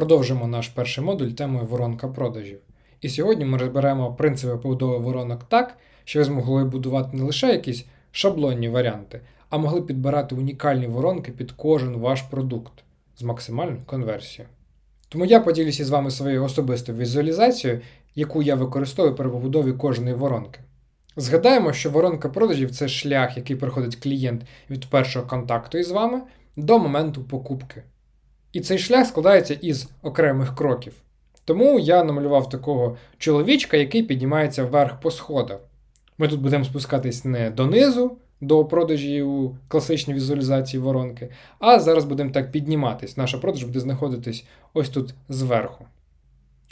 Продовжимо наш перший модуль темою воронка продажів. І сьогодні ми розберемо принципи побудови воронок так, що ви змогли будувати не лише якісь шаблонні варіанти, а могли підбирати унікальні воронки під кожен ваш продукт з максимальною конверсією. Тому я поділюся з вами своєю особистою візуалізацією, яку я використовую при побудові кожної воронки. Згадаємо, що воронка продажів це шлях, який проходить клієнт від першого контакту із вами до моменту покупки. І цей шлях складається із окремих кроків. Тому я намалював такого чоловічка, який піднімається вверх по сходах. Ми тут будемо спускатись не донизу, до продажі у класичній візуалізації воронки, а зараз будемо так підніматись. Наша продаж буде знаходитись ось тут зверху.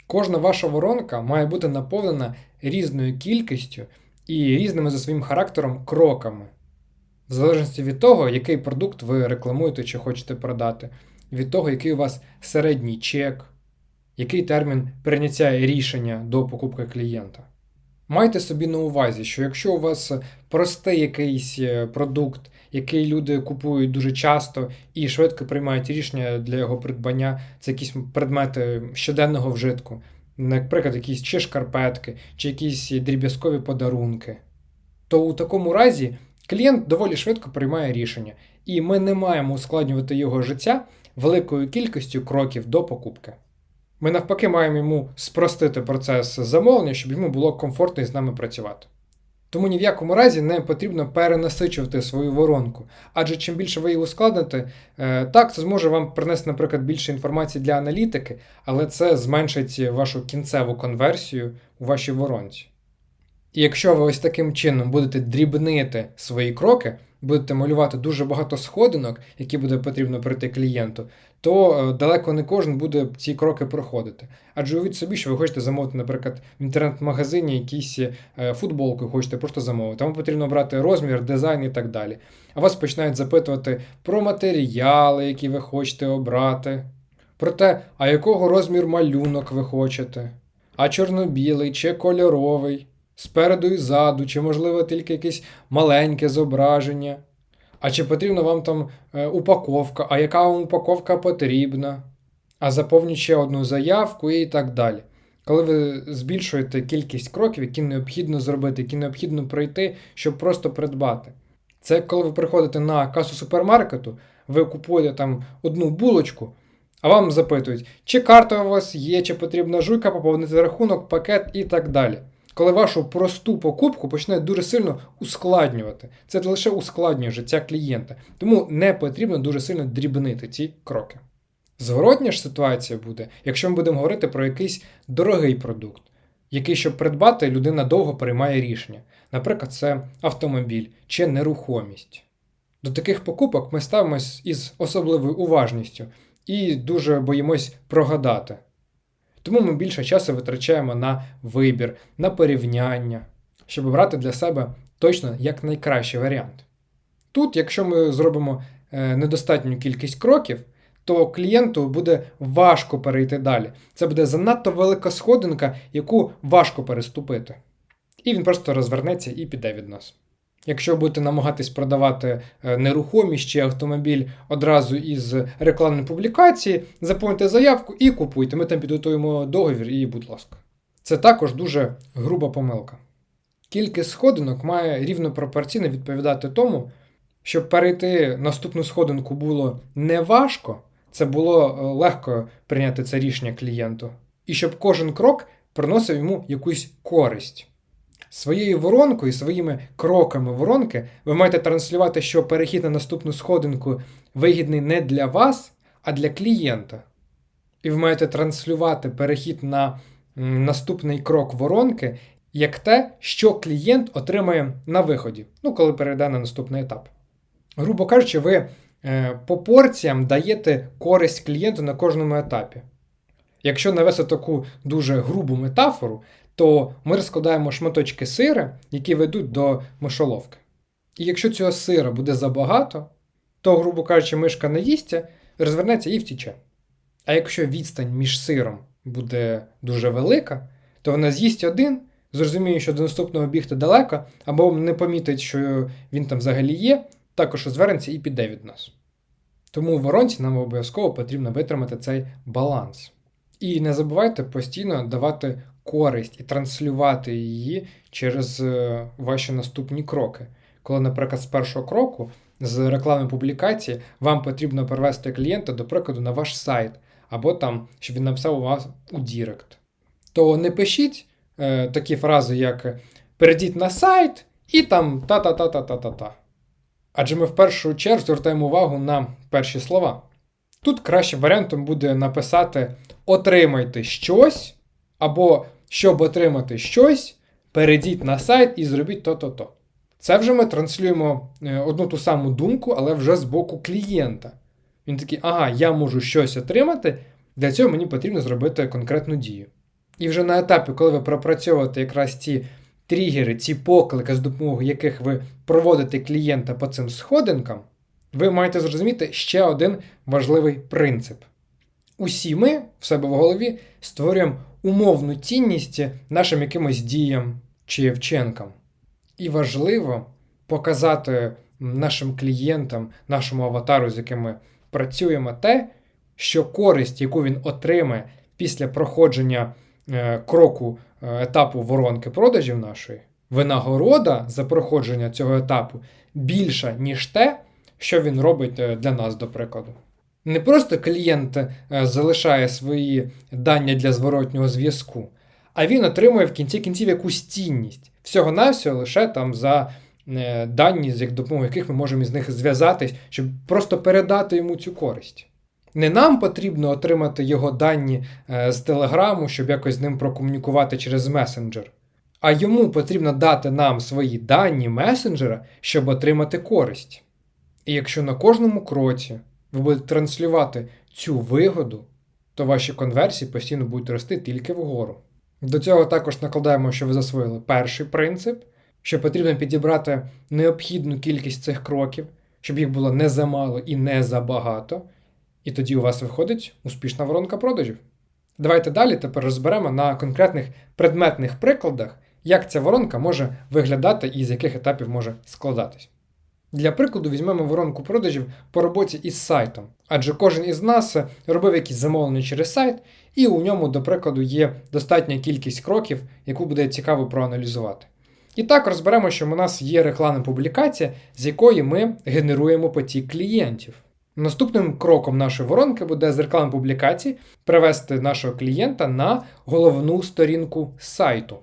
Кожна ваша воронка має бути наповнена різною кількістю і різними за своїм характером кроками. В залежності від того, який продукт ви рекламуєте чи хочете продати, від того, який у вас середній чек, який термін прийняття рішення до покупки клієнта. Майте собі на увазі, що якщо у вас простий якийсь е, продукт, який люди купують дуже часто і швидко приймають рішення для його придбання, це якісь предмети щоденного вжитку, наприклад, якісь чи шкарпетки, чи якісь дріб'язкові подарунки, то у такому разі клієнт доволі швидко приймає рішення, і ми не маємо ускладнювати його життя великою кількістю кроків до покупки. Ми навпаки маємо йому спростити процес замовлення, щоб йому було комфортно з нами працювати. Тому ні в якому разі не потрібно перенасичувати свою воронку, адже чим більше ви її ускладните, е, так це зможе вам принести, наприклад, більше інформації для аналітики, але це зменшить вашу кінцеву конверсію у вашій воронці. І якщо ви ось таким чином будете дрібнити свої кроки, будете малювати дуже багато сходинок, які буде потрібно пройти клієнту, то е, далеко не кожен буде ці кроки проходити. Адже уявіть собі, що ви хочете замовити, наприклад, в інтернет-магазині якісь е, футболки, хочете просто замовити. Вам потрібно брати розмір, дизайн і так далі. А вас починають запитувати про матеріали, які ви хочете обрати, про те, а якого розмір малюнок ви хочете, а чорно-білий чи кольоровий спереду і ззаду, чи, можливо, тільки якесь маленьке зображення. А чи потрібна вам там е, упаковка, а яка вам упаковка потрібна? А заповніть ще одну заявку і так далі. Коли ви збільшуєте кількість кроків, які необхідно зробити, які необхідно пройти, щоб просто придбати. Це коли ви приходите на касу супермаркету, ви купуєте там одну булочку, а вам запитують, чи карта у вас є, чи потрібна жуйка, поповнити рахунок, пакет і так далі коли вашу просту покупку почне дуже сильно ускладнювати. Це лише ускладнює життя клієнта. Тому не потрібно дуже сильно дрібнити ці кроки. Зворотня ж ситуація буде, якщо ми будемо говорити про якийсь дорогий продукт, який, щоб придбати, людина довго приймає рішення. Наприклад, це автомобіль чи нерухомість. До таких покупок ми ставимось із особливою уважністю і дуже боїмось прогадати. Тому ми більше часу витрачаємо на вибір, на порівняння, щоб обрати для себе точно як найкращий варіант. Тут, якщо ми зробимо е, недостатню кількість кроків, то клієнту буде важко перейти далі. Це буде занадто велика сходинка, яку важко переступити. І він просто розвернеться і піде від нас. Якщо будете намагатись продавати е, нерухомість чи автомобіль одразу із рекламної публікації, заповнюйте заявку і купуйте. Ми там підготуємо договір і, будь ласка. Це також дуже груба помилка. Кількість сходинок має рівно пропорційно відповідати тому, щоб перейти наступну сходинку було не важко, це було е, легко прийняти це рішення клієнту, і щоб кожен крок приносив йому якусь користь. Своєю воронкою, своїми кроками воронки ви маєте транслювати, що перехід на наступну сходинку вигідний не для вас, а для клієнта. І ви маєте транслювати перехід на наступний крок воронки як те, що клієнт отримає на виході, ну, коли перейде на наступний етап. Грубо кажучи, ви е, по порціям даєте користь клієнту на кожному етапі. Якщо навести таку дуже грубу метафору, то ми розкладаємо шматочки сира, які ведуть до мишоловки. І якщо цього сира буде забагато, то, грубо кажучи, мишка не розвернеться і втіче. А якщо відстань між сиром буде дуже велика, то вона з'їсть один, зрозуміє, що до наступного бігти далеко, або не помітить, що він там взагалі є, також розвернеться і піде від нас. Тому воронці нам обов'язково потрібно витримати цей баланс. І не забувайте постійно давати користь і транслювати її через е, ваші наступні кроки. Коли, наприклад, з першого кроку, з реклами публікації, вам потрібно перевести клієнта, до прикладу, на ваш сайт, або там, щоб він написав у вас у Дірект. То не пишіть е, такі фрази, як перейдіть на сайт і там та-та-та-та-та-та-та. Адже ми в першу чергу звертаємо увагу на перші слова. Тут кращим варіантом буде написати отримайте щось, або щоб отримати щось, перейдіть на сайт і зробіть то-то-то. Це вже ми транслюємо е, одну ту саму думку, але вже з боку клієнта. Він такий, ага, я можу щось отримати, для цього мені потрібно зробити конкретну дію. І вже на етапі, коли ви пропрацьовуєте якраз ці тригери, ці поклики, з допомогою яких ви проводите клієнта по цим сходинкам, ви маєте зрозуміти ще один важливий принцип. Усі ми в себе в голові створюємо умовну цінність нашим якимось діям чи вченкам. І важливо показати нашим клієнтам, нашому аватару, з яким ми працюємо, те, що користь, яку він отримає після проходження е, кроку е, етапу воронки продажів нашої, винагорода за проходження цього етапу більша, ніж те, що він робить е, для нас, до прикладу. Не просто клієнт е, залишає свої дані для зворотнього зв'язку, а він отримує в кінці кінців якусь цінність. Всього-навсього лише там за е, дані, з допомогою яких ми можемо із них зв'язатись, щоб просто передати йому цю користь. Не нам потрібно отримати його дані з телеграму, щоб якось з ним прокомунікувати через месенджер, а йому потрібно дати нам свої дані месенджера, щоб отримати користь. І якщо на кожному кроці ви будете транслювати цю вигоду, то ваші конверсії постійно будуть рости тільки вгору. До цього також накладаємо, що ви засвоїли перший принцип, що потрібно підібрати необхідну кількість цих кроків, щоб їх було не замало і не забагато. І тоді у вас виходить успішна воронка продажів. Давайте далі тепер розберемо на конкретних предметних прикладах, як ця воронка може виглядати і з яких етапів може складатись. Для прикладу, візьмемо воронку продажів по роботі із сайтом, адже кожен із нас робив якісь замовлення через сайт, і у ньому, до прикладу, є достатня кількість кроків, яку буде цікаво проаналізувати. І так розберемо, що у нас є рекламна публікація, з якої ми генеруємо потік клієнтів. Наступним кроком нашої воронки буде з реклами публікації привести нашого клієнта на головну сторінку сайту.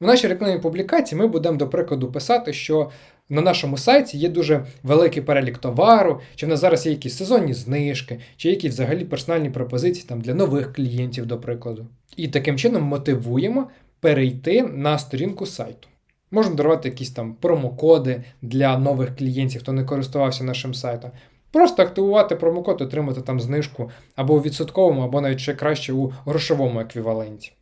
В нашій рекламній публікації ми будемо, до прикладу, писати, що на нашому сайті є дуже великий перелік товару, чи в нас зараз є якісь сезонні знижки, чи якісь взагалі персональні пропозиції там, для нових клієнтів, до прикладу. І таким чином мотивуємо перейти на сторінку сайту. Можна дарувати якісь там промокоди для нових клієнтів, хто не користувався нашим сайтом. Просто активувати промокод, отримати там знижку або у відсотковому, або навіть ще краще у грошовому еквіваленті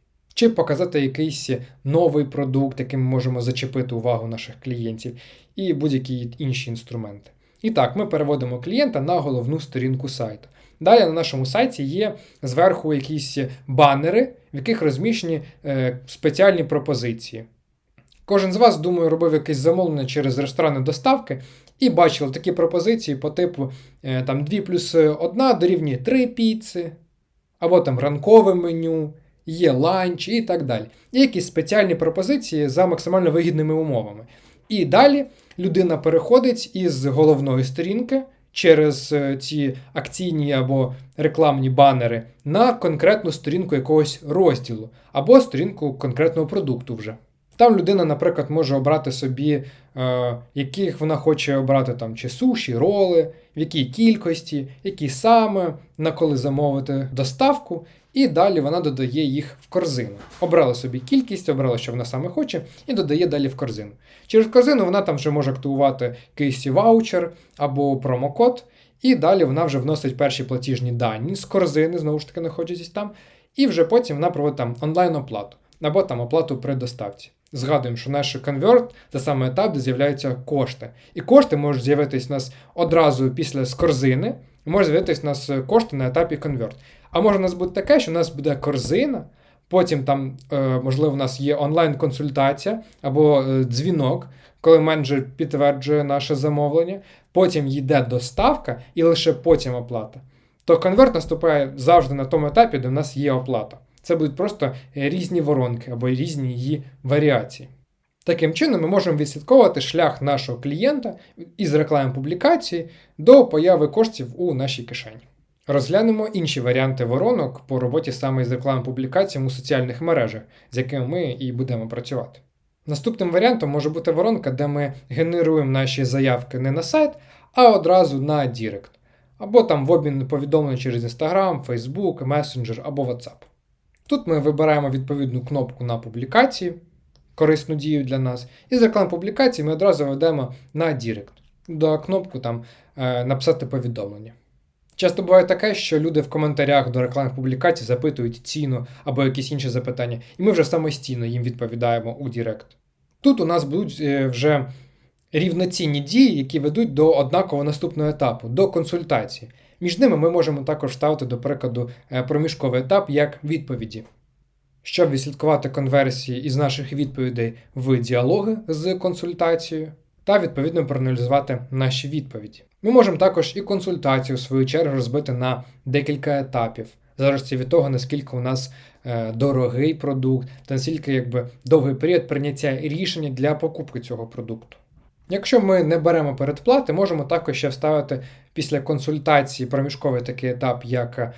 чи показати якийсь новий продукт, яким ми можемо зачепити увагу наших клієнтів, і будь-які інші інструменти. І так, ми переводимо клієнта на головну сторінку сайту. Далі на нашому сайті є зверху якісь банери, в яких розміщені е, спеціальні пропозиції. Кожен з вас, думаю, робив якесь замовлення через ресторани доставки і бачив такі пропозиції по типу е, там 2 плюс 1 дорівнює 3 піци, або там ранкове меню, є ланч і так далі. Є якісь спеціальні пропозиції за максимально вигідними умовами. І далі людина переходить із головної сторінки через е, ці акційні або рекламні банери на конкретну сторінку якогось розділу, або сторінку конкретного продукту вже. Там людина, наприклад, може обрати собі, е, яких вона хоче обрати там чи суші, роли, в якій кількості, які саме, на коли замовити доставку, і далі вона додає їх в корзину. Обрала собі кількість, обрала, що вона саме хоче, і додає далі в корзину. Через корзину вона там вже може активувати якийсь ваучер або промокод, і далі вона вже вносить перші платіжні дані з корзини, знову ж таки, знаходячись там, і вже потім вона проводить там онлайн-оплату або там оплату при доставці. Згадуємо, що наш конверт це саме етап, де з'являються кошти. І кошти можуть з'явитись у нас одразу після з корзини, і може з'явитись у нас кошти на етапі конверт. А може у нас бути таке, що у нас буде корзина, потім там, е, можливо, у нас є онлайн-консультація або е, дзвінок, коли менеджер підтверджує наше замовлення, потім йде доставка і лише потім оплата. то конверт наступає завжди на тому етапі, де в нас є оплата. Це будуть просто різні воронки або різні її варіації. Таким чином, ми можемо відслідковувати шлях нашого клієнта із реклами публікації до появи коштів у нашій кишені. Розглянемо інші варіанти воронок по роботі саме з рекламою публікаціями у соціальних мережах, з якими ми і будемо працювати. Наступним варіантом може бути воронка, де ми генеруємо наші заявки не на сайт, а одразу на Дірект. Або там в обмін повідомлень через Instagram, Facebook, Messenger або WhatsApp. Тут ми вибираємо відповідну кнопку на публікації, корисну дію для нас, і з реклам публікації ми одразу ведемо на Дірект, до кнопку там е, написати повідомлення. Часто буває таке, що люди в коментарях до рекламних публікацій запитують ціну або якісь інші запитання, і ми вже самостійно їм відповідаємо у Дірект. Тут у нас будуть е, вже рівноцінні дії, які ведуть до однакового наступного етапу, до консультації. Між ними ми можемо також ставити, до прикладу, е, проміжковий етап як відповіді. Щоб відслідкувати конверсії із наших відповідей в діалоги з консультацією, та відповідно проаналізувати наші відповіді. Ми можемо також і консультацію, в свою чергу, розбити на декілька етапів, залежно від того, наскільки у нас е, дорогий продукт, та наскільки якби, довгий період прийняття рішення для покупки цього продукту. Якщо ми не беремо передплати, можемо також ще вставити після консультації проміжковий такий етап, як е,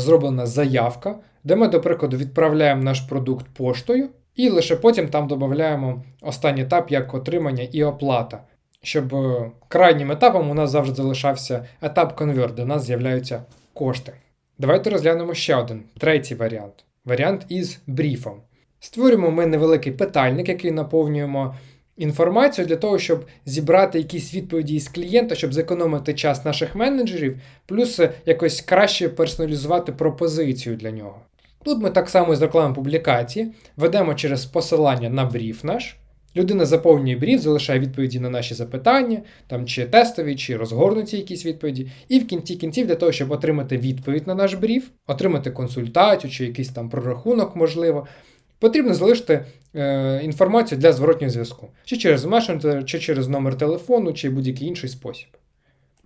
зроблена заявка, де ми, до прикладу, відправляємо наш продукт поштою, і лише потім там додаємо останній етап як отримання і оплата, щоб е, крайнім етапом у нас завжди залишався етап конверт, де у нас з'являються кошти. Давайте розглянемо ще один третій варіант варіант із бріфом. Створюємо ми невеликий питальник, який наповнюємо інформацію для того, щоб зібрати якісь відповіді із клієнта, щоб зекономити час наших менеджерів, плюс якось краще персоналізувати пропозицію для нього. Тут ми так само з рекламою публікації ведемо через посилання на бріф наш. Людина заповнює бріф, залишає відповіді на наші запитання, там чи тестові, чи розгорнуті якісь відповіді. І в кінці кінців, для того, щоб отримати відповідь на наш бріф, отримати консультацію чи якийсь там прорахунок, можливо, потрібно залишити е, інформацію для зворотнього зв'язку, чи через месенджер, чи через номер телефону, чи будь-який інший спосіб.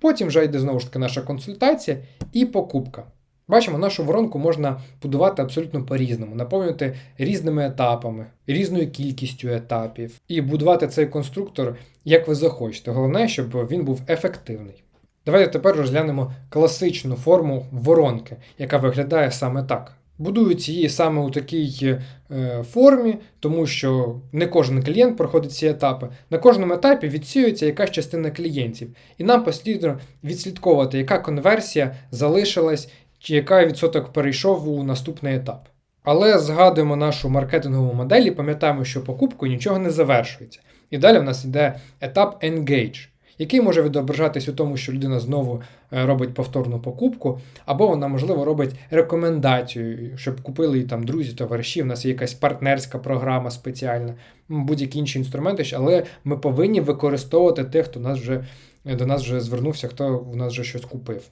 Потім вже йде знову ж таки наша консультація і покупка. Бачимо, нашу воронку можна будувати абсолютно по-різному, наповнювати різними етапами, різною кількістю етапів, і будувати цей конструктор, як ви захочете. Головне, щоб він був ефективний. Давайте тепер розглянемо класичну форму воронки, яка виглядає саме так. Будують її саме у такій е, формі, тому що не кожен клієнт проходить ці етапи. На кожному етапі відсіюється якась частина клієнтів, і нам потрібно відслідковувати, яка конверсія залишилась, чи який відсоток перейшов у наступний етап. Але згадуємо нашу маркетингову модель і пам'ятаємо, що покупкою нічого не завершується. І далі в нас йде етап Engage, який може відображатись у тому, що людина знову е, робить повторну покупку, або вона, можливо, робить рекомендацію, щоб купили її там друзі, товариші. У нас є якась партнерська програма спеціальна, будь-які інші інструменти, але ми повинні використовувати тих, хто нас вже, до нас вже звернувся, хто в нас вже щось купив.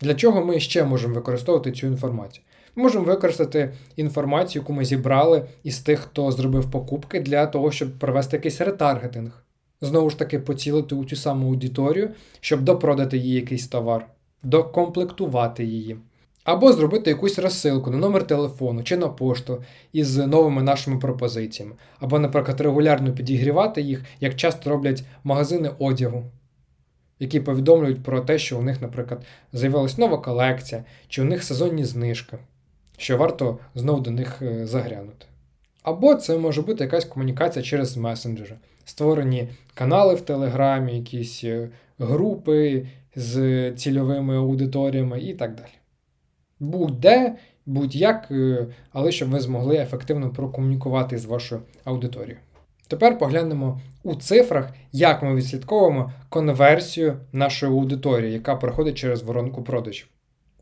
Для чого ми ще можемо використовувати цю інформацію? Ми можемо використати інформацію, яку ми зібрали із тих, хто зробив покупки, для того, щоб провести якийсь ретаргетинг. Знову ж таки, поцілити у цю саму аудиторію, щоб допродати їй якийсь товар, докомплектувати її. Або зробити якусь розсилку на номер телефону чи на пошту із новими нашими пропозиціями. Або, наприклад, регулярно підігрівати їх, як часто роблять магазини одягу які повідомлюють про те, що у них, наприклад, з'явилась нова колекція, чи у них сезонні знижки, що варто знову до них е, заглянути. Або це може бути якась комунікація через месенджери, створені канали в Телеграмі, якісь е, групи з цільовими аудиторіями і так далі. Будь-де, будь-як, е, але щоб ви змогли ефективно прокомунікувати з вашою аудиторією. Тепер поглянемо у цифрах, як ми відслідковуємо конверсію нашої аудиторії, яка проходить через воронку продажів.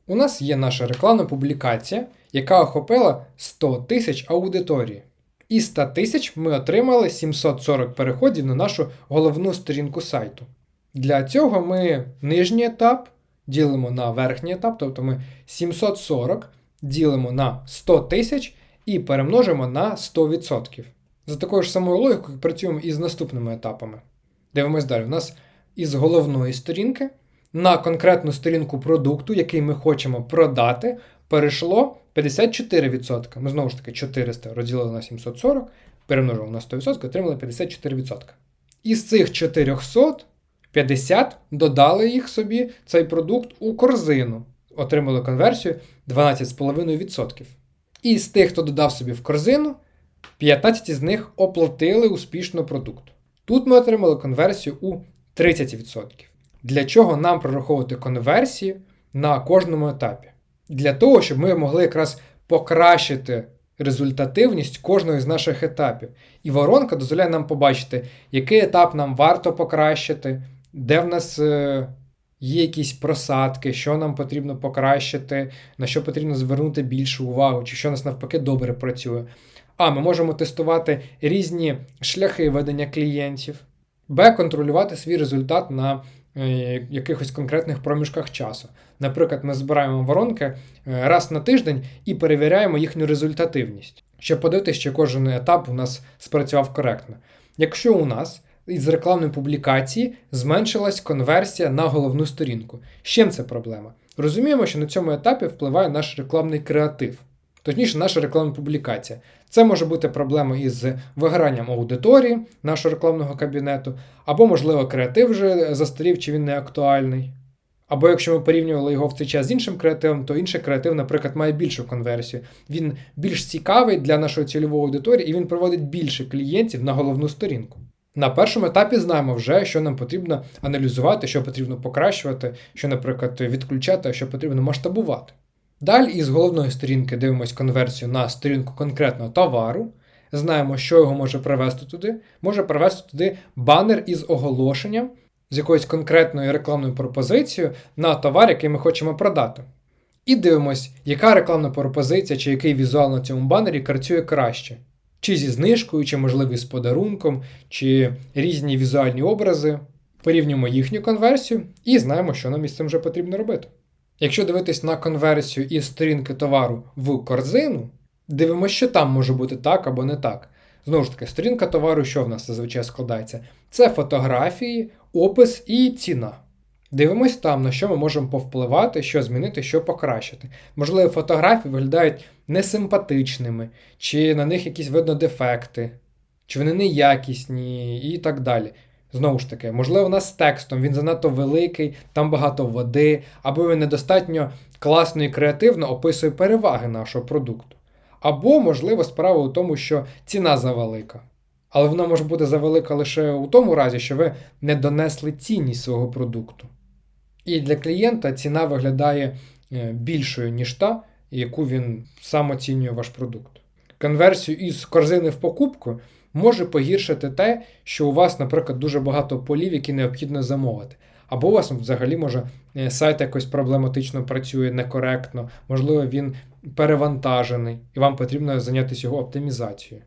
У нас є наша рекламна публікація, яка охопила 100 тисяч аудиторії. Із 100 тисяч ми отримали 740 переходів на нашу головну сторінку сайту. Для цього ми нижній етап ділимо на верхній етап, тобто ми 740 ділимо на 100 тисяч і перемножимо на 100%. За такою ж самою логікою працюємо і з наступними етапами. Дивимось далі. У нас із головної сторінки на конкретну сторінку продукту, який ми хочемо продати, перейшло 54%. Ми знову ж таки 400 розділили на 740, перемножили на 100%, отримали 54%. Із цих 400 50 додали їх собі цей продукт у корзину, отримали конверсію 12,5%. І з тих, хто додав собі в корзину, 15 з них оплатили успішно продукт. Тут ми отримали конверсію у 30%. Для чого нам прораховувати конверсії на кожному етапі? Для того, щоб ми могли якраз покращити результативність кожного з наших етапів. І воронка дозволяє нам побачити, який етап нам варто покращити, де в нас е, є якісь просадки, що нам потрібно покращити, на що потрібно звернути більшу увагу, чи що нас навпаки добре працює. А, ми можемо тестувати різні шляхи ведення клієнтів, Б, контролювати свій результат на якихось конкретних проміжках часу. Наприклад, ми збираємо воронки е, раз на тиждень і перевіряємо їхню результативність, щоб подивитися, що кожен етап у нас спрацював коректно. Якщо у нас із рекламної публікації зменшилась конверсія на головну сторінку. З чим це проблема? Розуміємо, що на цьому етапі впливає наш рекламний креатив, точніше, наша рекламна публікація. Це може бути проблема із вигоранням аудиторії нашого рекламного кабінету, або, можливо, креатив вже застарів чи він не актуальний. Або якщо ми порівнювали його в цей час з іншим креативом, то інший креатив, наприклад, має більшу конверсію. Він більш цікавий для нашої цільової аудиторії і він проводить більше клієнтів на головну сторінку. На першому етапі знаємо вже, що нам потрібно аналізувати, що потрібно покращувати, що, наприклад, відключати, а що потрібно масштабувати. Далі із головної сторінки дивимося конверсію на сторінку конкретного товару. Знаємо, що його може привести туди. Може привести туди банер із оголошенням з якоюсь конкретною рекламною пропозицією на товар, який ми хочемо продати. І дивимось, яка рекламна пропозиція чи який візуал на цьому банері працює краще чи зі знижкою, чи, можливо, з подарунком, чи різні візуальні образи. Порівнюємо їхню конверсію і знаємо, що нам із цим вже потрібно робити. Якщо дивитись на конверсію із сторінки товару в корзину, дивимося, що там може бути так або не так. Знову ж таки, сторінка товару, що в нас зазвичай складається? Це фотографії, опис і ціна. Дивимось там, на що ми можемо повпливати, що змінити, що покращити. Можливо, фотографії виглядають несимпатичними, чи на них якісь видно дефекти, чи вони неякісні і так далі. Знову ж таки, можливо, у нас з текстом він занадто великий, там багато води, або він недостатньо класно і креативно описує переваги нашого продукту. Або, можливо, справа у тому, що ціна завелика. Але вона може бути завелика лише у тому разі, що ви не донесли цінність свого продукту. І для клієнта ціна виглядає е, більшою, ніж та, яку він сам оцінює ваш продукт. Конверсію із корзини в покупку може погіршити те, що у вас, наприклад, дуже багато полів, які необхідно замовити. Або у вас взагалі може е, сайт якось проблематично працює некоректно, можливо, він перевантажений, і вам потрібно зайнятися його оптимізацією.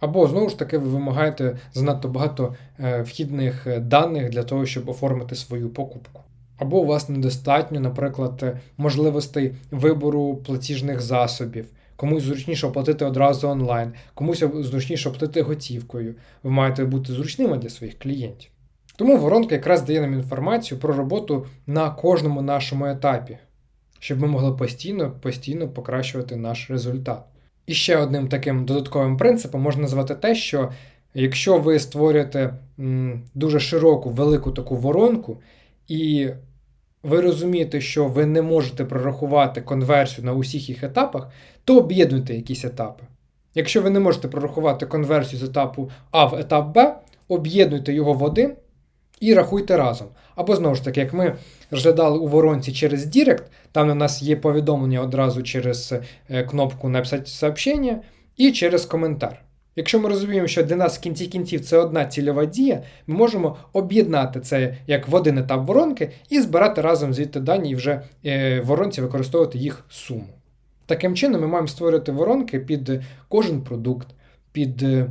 Або, знову ж таки, ви вимагаєте занадто багато е, вхідних даних для того, щоб оформити свою покупку. Або у вас недостатньо, наприклад, можливостей вибору платіжних засобів. Комусь зручніше оплатити одразу онлайн, комусь зручніше оплатити готівкою. Ви маєте бути зручними для своїх клієнтів. Тому воронка якраз дає нам інформацію про роботу на кожному нашому етапі, щоб ми могли постійно постійно покращувати наш результат. І ще одним таким додатковим принципом можна назвати те, що якщо ви створюєте дуже широку, велику таку воронку, і ви розумієте, що ви не можете прорахувати конверсію на усіх їх етапах, то об'єднуйте якісь етапи. Якщо ви не можете прорахувати конверсію з етапу А в етап Б, об'єднуйте його в один і рахуйте разом. Або знову ж таки, як ми розглядали у воронці через Дірект, там у нас є повідомлення одразу через е, кнопку Написати сообщення і через коментар. Якщо ми розуміємо, що для нас в кінці кінців це одна цільова дія, ми можемо об'єднати це як в один етап воронки і збирати разом звідти дані і вже е, в воронці використовувати їх суму. Таким чином, ми маємо створювати воронки під кожен продукт, під е,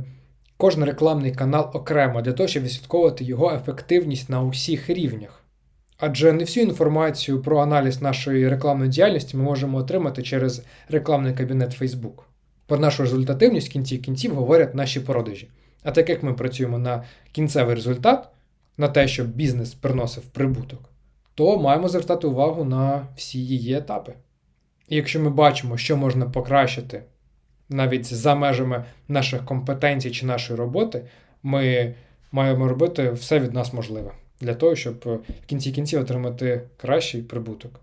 кожен рекламний канал окремо, для того, щоб відслідковувати його ефективність на усіх рівнях. Адже не всю інформацію про аналіз нашої рекламної діяльності ми можемо отримати через рекламний кабінет Facebook. Про нашу результативність в кінці кінців говорять наші продажі. А так як ми працюємо на кінцевий результат, на те, щоб бізнес приносив прибуток, то маємо звертати увагу на всі її етапи. І якщо ми бачимо, що можна покращити навіть за межами наших компетенцій чи нашої роботи, ми маємо робити все від нас можливе для того, щоб в кінці кінців отримати кращий прибуток.